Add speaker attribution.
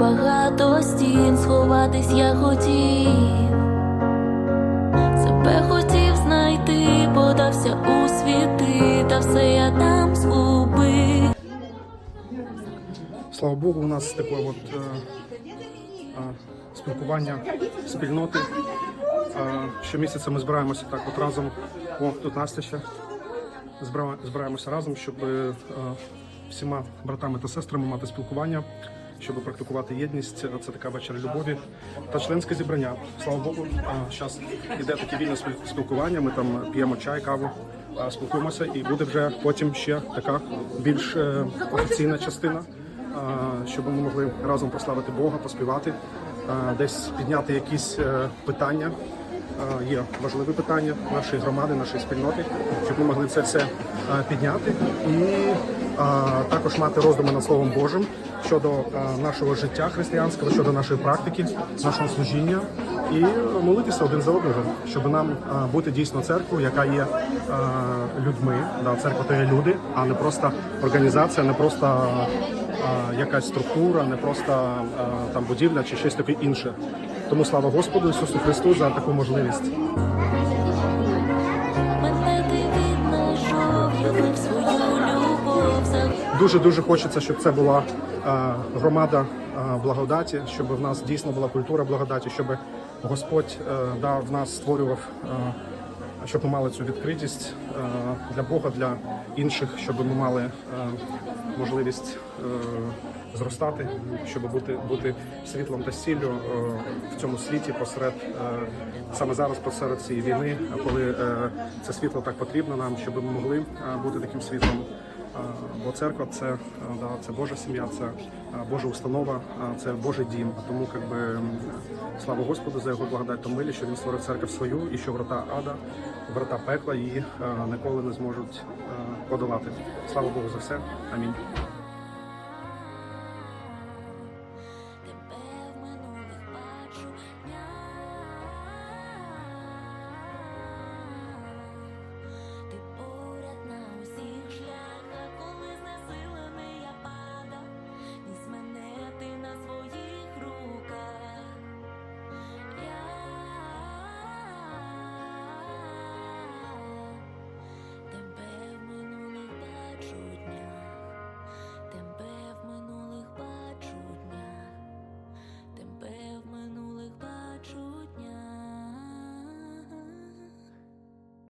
Speaker 1: багато стін, сховатись я хотів, себе хотів знайти, подався у світи, та все я там згубив.
Speaker 2: Слава Богу, у нас таке от, е, е, спілкування спільноти. Е, щомісяця ми збираємося так от разом. О, тут Настя ще. Збираємося разом, щоб е, всіма братами та сестрами мати спілкування, щоб практикувати єдність. Це така вечір любові та членське зібрання. Слава Богу, зараз іде таке вільне спіл- спілкування. Ми там п'ємо чай, каву, е, спілкуємося, і буде вже потім ще така більш е, офіційна частина щоб ми могли разом прославити Бога, поспівати, десь підняти якісь е, питання. Є важливі питання нашої громади, нашої спільноти, щоб ми могли це все е, підняти і також мати роздуми над Словом Божим щодо е, нашого життя християнського, щодо нашої практики, нашого служіння і молитися один за одного, щоб нам е, бути дійсно церквою, яка є е, людьми. Да, церква то є люди, а не просто організація, не просто якась структура, не просто там будівля чи щось таке інше. Тому слава Господу Ісусу Христу за таку можливість. Дуже дуже хочеться, щоб це була громада благодаті, щоб в нас дійсно була культура благодаті, щоб Господь е, да, в нас створював. е, щоб ми мали цю відкритість е, для Бога, для інших, щоб ми мали можливість зростати, щоб бути, бути світлом та сіллю в цьому світі посеред саме зараз посеред цієї війни, коли це світло так потрібно нам, щоб ми могли бути таким світлом. Бо церква це, да, це Божа сім'я, це Божа установа, це Божий дім. Тому якби, слава Господу за його благодать та милі, що він створив церкву свою і що врата ада, врата пекла її ніколи не зможуть подолати. Слава Богу за все. Амінь.